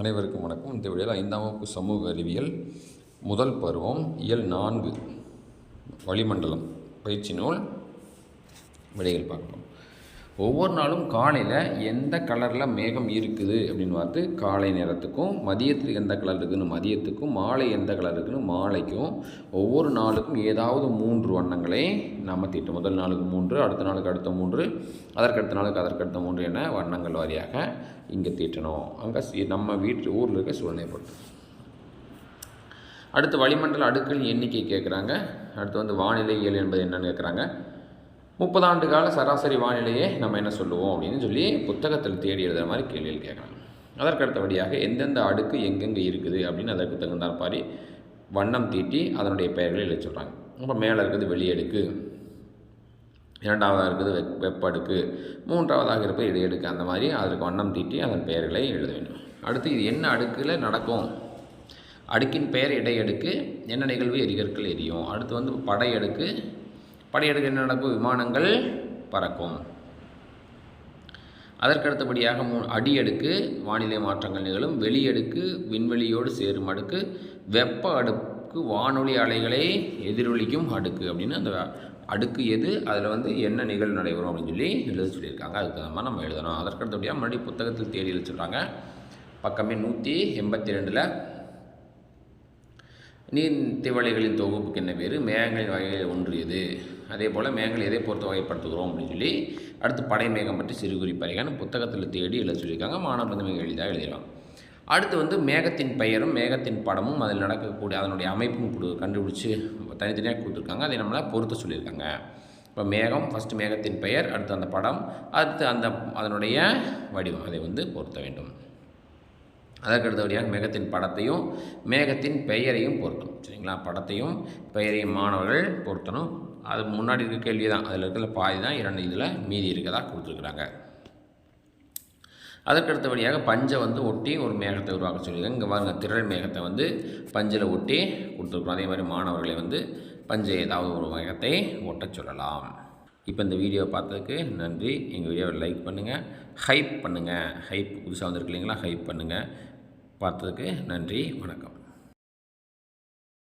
அனைவருக்கும் வணக்கம். இந்த விடையில் ஐந்தாம் வகுப்பு சமூக அறிவியல் முதல் பருவம் இயல் நான்கு வளிமண்டலம் பயிற்சி நூல் விடைகள் பார்க்கலாம். ஒவ்வொரு நாளும் காலையில் எந்த கலரில் மேகம் இருக்குது அப்படின்னு பார்த்து காலை நேரத்துக்கும் மதியத்துக்கு எந்த கலர் இருக்குதுன்னு மதியத்துக்கும் மாலை எந்த கலர் இருக்குதுன்னு மாலைக்கும் ஒவ்வொரு நாளுக்கும் ஏதாவது மூன்று வண்ணங்களை நம்ம தீட்டும் முதல் நாளுக்கு மூன்று அடுத்த நாளுக்கு அடுத்த மூன்று அதற்கடுத்த நாளுக்கு அதற்கடுத்த மூன்று என வண்ணங்கள் வாரியாக இங்கே தீட்டணும். அங்கே நம்ம வீட்டு ஊரில் இருக்க சூழ்நிலை பொறுத்து. அடுத்து வளிமண்டல அடுக்கள் எண்ணிக்கை கேட்குறாங்க அடுத்து வந்து வானிலை இயல் என்பது என்னன்னு கேட்குறாங்க முப்பது ஆண்டு கால சராசரி வானிலையே நம்ம என்ன சொல்லுவோம் அப்படின்னு சொல்லி புத்தகத்தில் தேடி எழுதுகிற மாதிரி கேள்விகள் கேட்குறாங்க. அதற்கு அடுத்தபடியாக எந்தெந்த அடுக்கு எங்கெங்கே இருக்குது அப்படின்னு அதற்கு தகுந்தார் மாதிரி வண்ணம் தீட்டி அதனுடைய பெயர்களை எழுதி சொல்கிறாங்க அப்போ மேலே இருக்குது வெளியடுக்கு இரண்டாவதாக இருக்குது வெப் வெப்ப அடுக்கு மூன்றாவதாக இருப்பது இடையடுக்கு அந்த மாதிரி அதற்கு வண்ணம் தீட்டி அதன் பெயர்களை எழுத வேண்டும். அடுத்து இது என்ன அடுக்கில் நடக்கும்? அடுக்கின் பெயர் இடையடுக்கு என்ன நிகழ்வு எரிகற்கள் எரியும்? அடுத்து வந்து படையடுக்கு படையடுக்கு என்ன நடக்கும் விமானங்கள் பறக்கும். அதற்கடுத்தபடியாக மூ அடியடுக்கு வானிலை மாற்றங்கள் நிகழும். வெளியடுக்கு விண்வெளியோடு சேரும் அடுக்கு. வெப்ப அடுக்கு வானொலி அலைகளை எதிரொலிக்கும் அடுக்கு அப்படின்னு அந்த அடுக்கு எது? அதில் வந்து என்ன நிகழ்வு நடைபெறும் அப்படின்னு சொல்லி எழுத சொல்லியிருக்காங்க. அதுக்கு தகுந்த மாதிரி நம்ம எழுதணும். அதற்கடுத்தபடியாக மறுபடியும் புத்தகத்தில் தேடி எழுத சொல்கிறாங்க பக்கமே நூற்றி எண்பத்தி ரெண்டில் நீர் திவளைகளின் தொகுப்புக்கு என்ன பேர்? மேகங்களின் வகையில் ஒன்று எது? அதே போல் மேகங்கள் எதை பொறுத்து வகைப்படுத்துகிறோம் அப்படின்னு சொல்லி அடுத்து படை மேகம் பற்றி சிறு குறிப்பறைகான புத்தகத்தில் தேடி எழுத சொல்லியிருக்காங்க. மாணவர் வந்து மிக எளிதாக எழுதிடலாம் அடுத்து வந்து மேகத்தின் பெயரும் மேகத்தின் படமும் அதில் நடக்கக்கூடிய அதனுடைய அமைப்பும் கொடு கண்டுபிடிச்சி தனித்தனியாக கொடுத்துருக்காங்க. அதை நம்மளால் பொறுத்து சொல்லியிருக்காங்க. இப்போ மேகம் ஃபஸ்ட்டு மேகத்தின் பெயர் அடுத்து அந்த படம் அடுத்து அந்த அதனுடைய வடிவம். அதை வந்து பொருத்த வேண்டும். அதற்கடுத்தபடியாக மேகத்தின் படத்தையும் மேகத்தின் பெயரையும் பொருத்தணும். சரிங்களா? படத்தையும் பெயரையும் மாணவர்கள் பொருத்தணும். அது முன்னாடி இருக்க கேள்வி தான் அதில் இருக்கிற பாதி தான் இரண்டு இதில் மீதி இருக்கதாக கொடுத்துருக்குறாங்க. அதற்கு அடுத்தபடியாக பஞ்சை வந்து ஒட்டி ஒரு மேகத்தை உருவாக்க சொல்லியிருக்காங்க. இங்கே பாருங்கள் திரள் மேகத்தை வந்து பஞ்சில் ஒட்டி கொடுத்துருக்குறோம். அதே மாதிரி மாணவர்களை வந்து பஞ்சை ஏதாவது ஒரு மேகத்தை ஒட்டச் சொல்லலாம். இப்போ இந்த வீடியோ பார்த்ததுக்கு நன்றி. எங்கள் வீடியோவை லைக் பண்ணுங்கள் ஹைப் பண்ணுங்கள் ஹைப் புதுசாக வந்திருக்கு இல்லைங்களா? ஹைப் பண்ணுங்கள் பார்த்ததுக்கு நன்றி வணக்கம்.